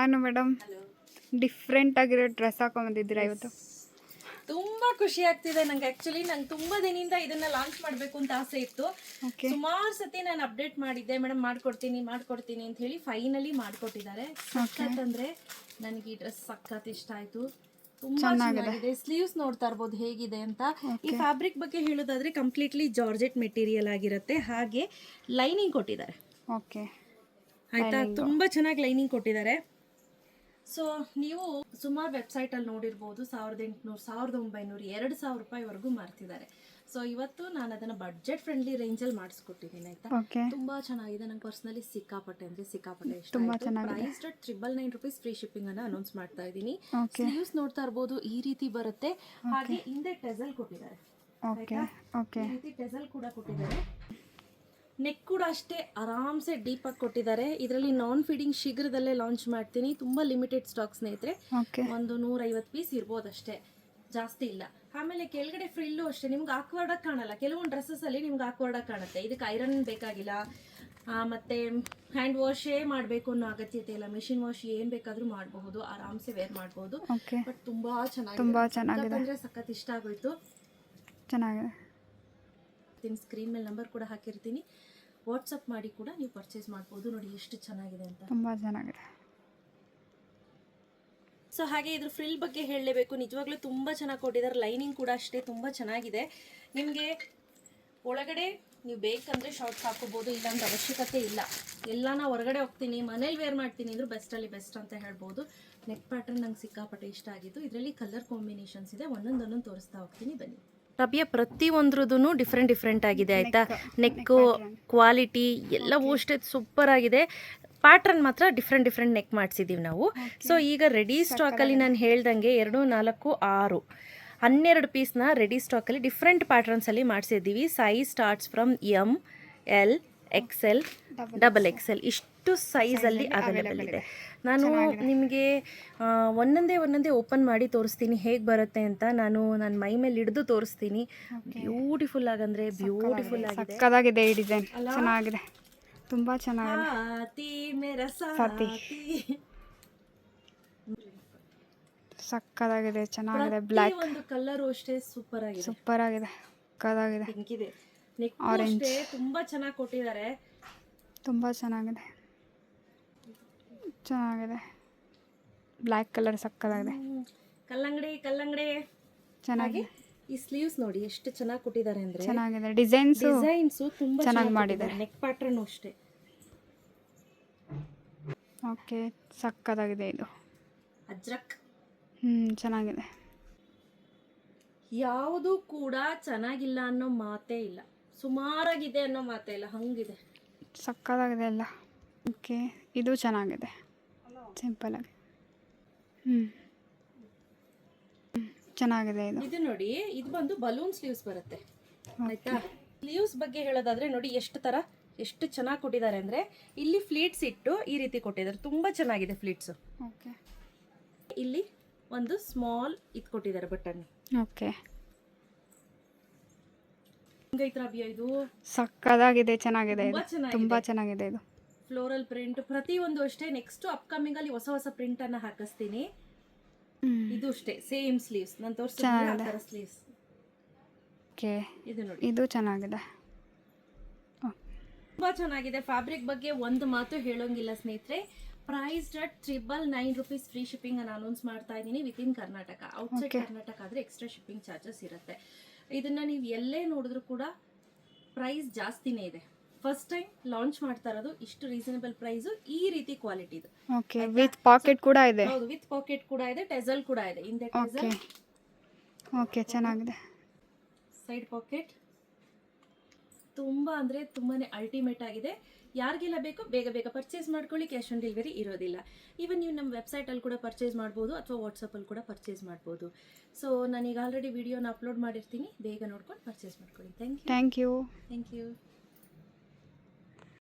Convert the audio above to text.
ಹಾನು madam different ಆಗಿರೋ dress ಹಾಕೊಂಬಂದಿದ್ದೀರಾ ಇವತ್ತು? ತುಂಬಾ ಖುಷಿ ಆಗ್ತಿದೆ ನಂಗೆ ಆಕ್ಚುಲಿ ನಂಗೆ ತುಂಬಾ ದಿನದಿಂದ ಇದನ್ನ ಲಾಂಚ್ ಮಾಡ್ಬೇಕು ಅಂತ ಆಸೆ ಇತ್ತು. ಸುಮಾರು ಸತಿ ನಾನು ಅಪ್ಡೇಟ್ ಮಾಡಿದ್ದೆ ಮೇಡಮ್ ಮಾಡ್ಕೊಡ್ತೀನಿ ಮಾಡ್ಕೊಡ್ತೀನಿ ಅಂತ ಹೇಳಿ ಫೈನಲಿ ಮಾಡ್ಕೊಟ್ಟಿದ್ದಾರೆ. ಅಂದ್ರೆ ನನಗೆ ಈ ಡ್ರೆಸ್ ಸಖತ್ ಇಷ್ಟ ಆಯ್ತು. ತುಂಬಾ ಚೆನ್ನಾಗಿದೆ. ಸ್ಲೀವ್ಸ್ ನೋಡ್ತಾ ಇರ್ಬೋದು ಹೇಗಿದೆ ಅಂತ. ಈ ಫ್ಯಾಬ್ರಿಕ್ ಬಗ್ಗೆ ಹೇಳೋದಾದ್ರೆ ಕಂಪ್ಲೀಟ್ಲಿ ಜಾರ್ಜೆಟ್ ಮೆಟೀರಿಯಲ್ ಆಗಿರುತ್ತೆ. ಹಾಗೆ ಲೈನಿಂಗ್ ಕೊಟ್ಟಿದ್ದಾರೆ. ಓಕೆ ಆಯ್ತಾ? ತುಂಬಾ ಚೆನ್ನಾಗಿ ಲೈನಿಂಗ್ ಕೊಟ್ಟಿದ್ದಾರೆ. ಸೊ ನೀವು ಸುಮಾರು ವೆಬ್ಸೈಟ್ ಅಲ್ಲಿ ನೋಡಿರ್ಬೋದು ಸಾವಿರದ ಎಂಟುನೂರು ಸಾವಿರದ ಒಂಬೈನೂರು ಎರಡು ಸಾವಿರ ರೂಪಾಯಿವರೆಗೂ ಮಾರ್ತಿದ್ದಾರೆ. ಸೊ ಇವತ್ತು ನಾನು ಅದನ್ನ ಬಡ್ಜೆಟ್ ಫ್ರೆಂಡ್ಲಿ ರೇಂಜ್ ಅಲ್ಲಿ ಮಾಡಿಸ್ಕೊಟ್ಟಿದ್ದೀನಿ ಆಯ್ತಾ? ತುಂಬಾ ಚೆನ್ನಾಗಿದೆ ನಂಗೆ ಪರ್ಸನಲಿ ಸಿಕ್ಕಾಪಟ್ಟೆ ಅಂದ್ರೆ ಸಿಕ್ಕಾಪಟ್ಟೆ ಇಷ್ಟ. Price triple nine rupees free shipping ಅನ್ನ ಅನೌನ್ಸ್ ಮಾಡ್ತಾ ಇದ್ದೀನಿ ಸ್ಲೀವ್ಸ್ ನೋಡ್ತಾ ಇರ್ಬೋದು ಈ ರೀತಿ ಬರುತ್ತೆ. ಹಾಗೆ ಹಿಂದೆ ಟೆಸಲ್ ಕೊಟ್ಟಿದ್ದಾರೆ. ಈ ರೀತಿ ಟೆಸಲ್ ಕೂಡ ಕೊಟ್ಟಿದ್ದಾರೆ. ನೆಕ್ ಕೂಡ ಅಷ್ಟೇ ಆರಾಮ್ಸೆ ಡೀಪ್ ಆಗಿ ಕೊಟ್ಟಿದ್ದಾರೆ. ಇದರಲ್ಲಿ ನಾನ್ ಫೀಡಿಂಗ್ ಶೀಘ್ರದಲ್ಲೇ ಲಾಂಚ್ ಮಾಡ್ತೀನಿ. ತುಂಬಾ ಲಿಮಿಟೆಡ್ ಸ್ಟಾಕ್ ಸ್ನೇಹಿತರೆ. ಒಂದು ನೂರೈವತ್ತು ಪೀಸ್ ಇರ್ಬೋದು ಅಷ್ಟೇ ಜಾಸ್ತಿ ಇಲ್ಲ. ಆಮೇಲೆ ಕೆಳಗಡೆ ಫ್ರಿಲ್ಲು ಅಷ್ಟೇ. ನಿಮ್ಗೆ ಆಕ್ವರ್ಡ್ ಆಗಿ ಕಾಣಲ್ಲ. ಕೆಲವೊಂದು ಡ್ರೆಸ್ಸಸ್ ಅಲ್ಲಿ ನಿಮ್ಗೆ ಆಕ್ವರ್ಡ್ ಆಗಿ ಕಾಣುತ್ತೆ. ಇದಕ್ಕೆ ಐರನ್ ಬೇಕಾಗಿಲ್ಲ. ಮತ್ತೆ ಹ್ಯಾಂಡ್ ವಾಶೇ ಮಾಡಬೇಕು ಅನ್ನೋ ಅಗತ್ಯತೆ ಇಲ್ಲ. ಮಿಷಿನ್ ವಾಶ್ ಏನ್ ಬೇಕಾದ್ರೂ ಮಾಡಬಹುದು. ಆರಾಮ್ಸೆ ವೇರ್ ಮಾಡಬಹುದು ಬಟ್ ತುಂಬಾ ಚೆನ್ನಾಗಿ ತುಂಬಾ ಚೆನ್ನಾಗಿದೆ. ಅಂದ್ರೆ ಸಖತ್ ಇಷ್ಟ ಆಗೋಯ್ತು. ಚೆನ್ನಾಗಿದೆ. ಸ್ಕ್ರೀನ್ ಮೇಲೆ ನಂಬರ್ ಕೂಡ ಹಾಕಿರ್ತೀನಿ. ವಾಟ್ಸಪ್ ಮಾಡಿ ಕೂಡ ನೀವು ಪರ್ಚೇಸ್ ಮಾಡ್ಬೋದು. ನೋಡಿ ಎಷ್ಟು ಚೆನ್ನಾಗಿದೆ ಅಂತ. ತುಂಬ ಚೆನ್ನಾಗಿದೆ. ಸೊ ಹಾಗೆ ಇದ್ರ ಫ್ರಿಲ್ ಬಗ್ಗೆ ಹೇಳಲೇಬೇಕು. ನಿಜವಾಗ್ಲೂ ತುಂಬ ಚೆನ್ನಾಗಿ ಕೊಟ್ಟಿದ್ದಾರೆ. ಲೈನಿಂಗ್ ಕೂಡ ಅಷ್ಟೇ ತುಂಬ ಚೆನ್ನಾಗಿದೆ. ನಿಮಗೆ ಒಳಗಡೆ ನೀವು ಬೇಕಂದ್ರೆ ಶಾರ್ಟ್ಸ್ ಹಾಕೋಬೋದು ಇಲ್ಲಾಂದ್ರೆ ಅವಶ್ಯಕತೆ ಇಲ್ಲ. ಎಲ್ಲ ನಾ ಹೊರಗಡೆ ಹೋಗ್ತೀನಿ ಮನೇಲಿ ವೇರ್ ಮಾಡ್ತೀನಿ ಅಂದ್ರೆ ಬೆಸ್ಟಲ್ಲಿ ಬೆಸ್ಟ್ ಅಂತ ಹೇಳ್ಬೋದು. ನೆಕ್ ಪ್ಯಾಟರ್ನ್ ನಂಗೆ ಸಿಕ್ಕಾಪಟ್ಟೆ ಇಷ್ಟ ಆಗಿದ್ದು ಇದರಲ್ಲಿ ಕಲರ್ ಕಾಂಬಿನೇಷನ್ಸ್ ಇದೆ. ಒಂದೊಂದು ಒಂದೊಂದು ತೋರಿಸ್ತಾ ಹೋಗ್ತೀನಿ. ಬನ್ನಿ. ರಬಿಯ ಪ್ರತಿ ಒಂದ್ರದ್ದು ಡಿಫ್ರೆಂಟ್ ಡಿಫ್ರೆಂಟ್ ಆಗಿದೆ ಆಯಿತಾ? ನೆಕ್ಕು ಕ್ವಾಲಿಟಿ ಎಲ್ಲ ಅಷ್ಟೇ ಸೂಪರ್ ಆಗಿದೆ. ಪ್ಯಾಟ್ರನ್ ಮಾತ್ರ ಡಿಫ್ರೆಂಟ್ ಡಿಫ್ರೆಂಟ್ ನೆಕ್ ಮಾಡಿಸಿದ್ದೀವಿ ನಾವು. ಸೊ ಈಗ ರೆಡಿ ಸ್ಟಾಕಲ್ಲಿ ನಾನು ಹೇಳ್ದಂಗೆ ಎರಡು ನಾಲ್ಕು ಆರು ಹನ್ನೆರಡು ಪೀಸ್ನ ರೆಡಿ ಸ್ಟಾಕಲ್ಲಿ ಡಿಫ್ರೆಂಟ್ ಪ್ಯಾಟ್ರನ್ಸಲ್ಲಿ ಮಾಡಿಸಿದ್ದೀವಿ size starts from M L X L double XL L ಇಷ್ಟು ಸೈಜಲ್ಲಿ ಅವೈಲೇಬಲ್ ಇದೆ. ನಾನು ನಿಮಗೆ ಒಂದೊಂದೇ ಒಂದೊಂದೇ ಓಪನ್ ಮಾಡಿ ತೋರಿಸ್ತೀನಿ. ಹೇಗೆ ಬರುತ್ತೆ ಅಂತ ನಾನು ನನ್ನ ಮೈ ಮೇಲೆ ಹಿಡಿದು ತೋರಿಸ್ತೀನಿ. ಬ್ಯೂಟಿಫುಲ್ ಆಗಂದ್ರೆ ಬ್ಯೂಟಿಫುಲ್ ಆಗಿದೆ. ಈ ಡಿಸೈನ್ ಚೆನ್ನಾಗಿದೆ. ತುಂಬ ಚೆನ್ನಾಗಿದೆ. ಸಾತಿ. ಸಕ್ಕದಾಗಿದೆ ಚೆನ್ನಾಗಿದೆ. ಬ್ಲ್ಯಾಕ್ ಒಂದು ಕಲರ್ ಅಷ್ಟೇ ಸೂಪರ್ ಆಗಿದೆ. ಸೂಪರ್ ಆಗಿದೆ. ಸಕ್ಕದಾಗಿದೆ ಇದೆ ತುಂಬಾ ಚೆನ್ನಾಗಿ ಕೊಟ್ಟಿದ್ದಾರೆ. ತುಂಬಾ ಚೆನ್ನಾಗಿದೆ. ಚೆನ್ನಾಗಿದೆ. ಬ್ಲ್ಯಾಕ್ ಕಲರ್ ಸಕ್ಕದಾಗಿದೆ. ಕಲ್ಲಂಗಡಿ ಕಲ್ಲಂಗಡಿ. ಚೆನ್ನಾಗಿ? ಈ ಸ್ಲೀವ್ಸ್ ನೋಡಿ ಎಷ್ಟು ಚೆನ್ನಾಗಿ ಕೊಟ್ಟಿದ್ದಾರೆ ಅಂದ್ರೆ ಚೆನ್ನಾಗಿದೆ. ಡಿಸೈನ್ಸ್ ಡಿಸೈನ್ಸ್ ತುಂಬಾ ಚೆನ್ನಾಗಿ ಮಾಡಿದ್ದಾರೆ. ಮಾಡಿದ್ದಾರೆ ನೆಕ್ ಪ್ಯಾಟರ್ನ್ ಅಷ್ಟೇ. ಓಕೆ ಸಕ್ಕದಾಗಿದೆ ಇದು. ಅಜ್ರಕ್. ಹ್ಮ್ ಚೆನ್ನಾಗಿದೆ. ಯಾವುದು ಕೂಡ ಚೆನ್ನಾಗಿಲ್ಲ ಅನ್ನೋ ಮಾತೇ ಇಲ್ಲ. ಸುಮಾರಾಗಿದೆ ಅನ್ನೋ ಮಾತೇ ಇಲ್ಲ ಹಂಗಿದೆ. ಸಕ್ಕದಾಗಿದೆ ಅಲ್ಲ ಓಕೆ ಇದು ಚೆನ್ನಾಗಿದೆ. ಸಿಂಪಲಾಗಿ ಹ್ಞೂ ಚೆನ್ನಾಗಿದೆ ಇದು. ಇದು ನೋಡಿ ಇದು ಬಂದು ಬಲೂನ್ ಸ್ಲೀವ್ಸ್ ಬರುತ್ತೆ. ಆಯ್ತಾ? ಸ್ಲೀವ್ಸ್ ಬಗ್ಗೆ ಹೇಳೋದಾದ್ರೆ ನೋಡಿ ಎಷ್ಟು ತರ ಎಷ್ಟು ಚೆನ್ನಾಗಿ ಕೊಟ್ಟಿದ್ದಾರೆ ಅಂದ್ರೆ ಇಲ್ಲಿ ಫ್ಲೀಟ್ಸ್ ಇಟ್ಟು ಈ ರೀತಿ ಕೊಟ್ಟಿದ್ದಾರೆ. ತುಂಬಾ ಚೆನ್ನಾಗಿದೆ ಫ್ಲೀಟ್ಸ್ ಓಕೆ. ಇಲ್ಲಿ ಒಂದು ಸ್ಮಾಲ್ ಇದು ಕೊಟ್ಟಿದ್ದಾರೆ ಬಟನ್ ಓಕೆ. ಇದು? ಸಕ್ಕದಾಗಿದೆ ಚೆನ್ನಾಗಿದೆ ಇದು. ತುಂಬಾ ಚೆನ್ನಾಗಿದೆ. ಇದು. ಫ್ಲೋರಲ್ ಪ್ರಿಂಟ್ ಪ್ರತಿಯೊಂದು ಅಷ್ಟೇ ನೆಕ್ಸ್ಟ್ ಅಪ್ಕಮಿಂಗ್ ಅಲ್ಲಿ ಹೊಸ ಹೊಸ ಪ್ರಿಂಟ್ ಅನ್ನ ಹಾಕಿಸ್ತೀನಿ. ಇದು ಅಷ್ಟೇ ಸೇಮ್ ಸ್ಲೀವ್ಸ್ ನಾನು ತೋರಿಸ್ತೀನಿ ಸ್ಲೀವ್ಸ್ ಓಕೆ. ಇದು ನೋಡಿ. ಇದು ಚೆನ್ನಾಗಿದೆ. ತುಂಬಾ ಚೆನ್ನಾಗಿದೆ. ಫ್ಯಾಬ್ರಿಕ್ ಬಗ್ಗೆ ಒಂದು ಮಾತು ಹೇಳೋಂಗಿಲ್ಲ ಸ್ನೇಹಿತರೆ. Price at triple nine rupees free shipping ಅನ್ನು ಅನೌನ್ಸ್ ಮಾಡ್ತಾ ಇದ್ದೀನಿ with in Karnataka outside Karnataka ಆದ್ರೆ ಎಕ್ಸ್ಟ್ರಾ ಶಿಪ್ಪಿಂಗ್ ಚಾರ್ಜಸ್ ಇರುತ್ತೆ. ಇದನ್ನ ನೀವು ಎಲ್ಲೇ ನೋಡಿದ್ರು ಕೂಡ ಪ್ರೈಸ್ ಜಾಸ್ತಿನೇ ಇದೆ. ಫಸ್ಟ್ ಟೈಮ್ ಲಾಂಚ್ ಮಾಡ್ತಾ ಇರೋದು ಇಷ್ಟು ರೀಸನಬಲ್ ಪ್ರೈಸ್ ಈ ರೀತಿ ಕ್ವಾಲಿಟಿ ಇದು ಓಕೆ ವಿತ್ ಪಾಕೆಟ್ ಕೂಡ ಇದೆ. ಹೌದು ವಿತ್ ಪಾಕೆಟ್ ಕೂಡ ಇದೆ ಟೆಸಲ್ ಕೂಡ ಇದೆ. ಹಿಂದೆ ಟೆಸಲ್ ಓಕೆ ಚೆನ್ನಾಗಿದೆ. ಸೈಡ್ ಪಾಕೆಟ್ ತುಂಬ ಅಂದರೆ ತುಂಬಾ ಅಲ್ಟಿಮೇಟ್ ಆಗಿದೆ. ಯಾರಿಗೆಲ್ಲ ಬೇಕೋ ಬೇಗ ಬೇಗ ಪರ್ಚೇಸ್ ಮಾಡ್ಕೊಳ್ಳಿ ಕ್ಯಾಶ್ ಆನ್ ಡೆಲಿವರಿ ಇರೋದಿಲ್ಲ. ಈವನ್ ನೀವು ನಮ್ಮ ವೆಬ್ಸೈಟಲ್ಲಿ ಕೂಡ ಪರ್ಚೇಸ್ ಮಾಡ್ಬೋದು ಅಥವಾ ವಾಟ್ಸಪ್ಪಲ್ಲಿ ಕೂಡ ಪರ್ಚೇಸ್ ಮಾಡ್ಬೋದು. ಸೊ ನಾನೀಗ ಆಲ್ರೆಡಿ ವಿಡಿಯೋನ ಅಪ್ಲೋಡ್ ಮಾಡಿರ್ತೀನಿ. ಬೇಗ ನೋಡ್ಕೊಂಡು ಪರ್ಚೇಸ್ ಮಾಡ್ಕೊಳ್ಳಿ. Thank you thank you thank you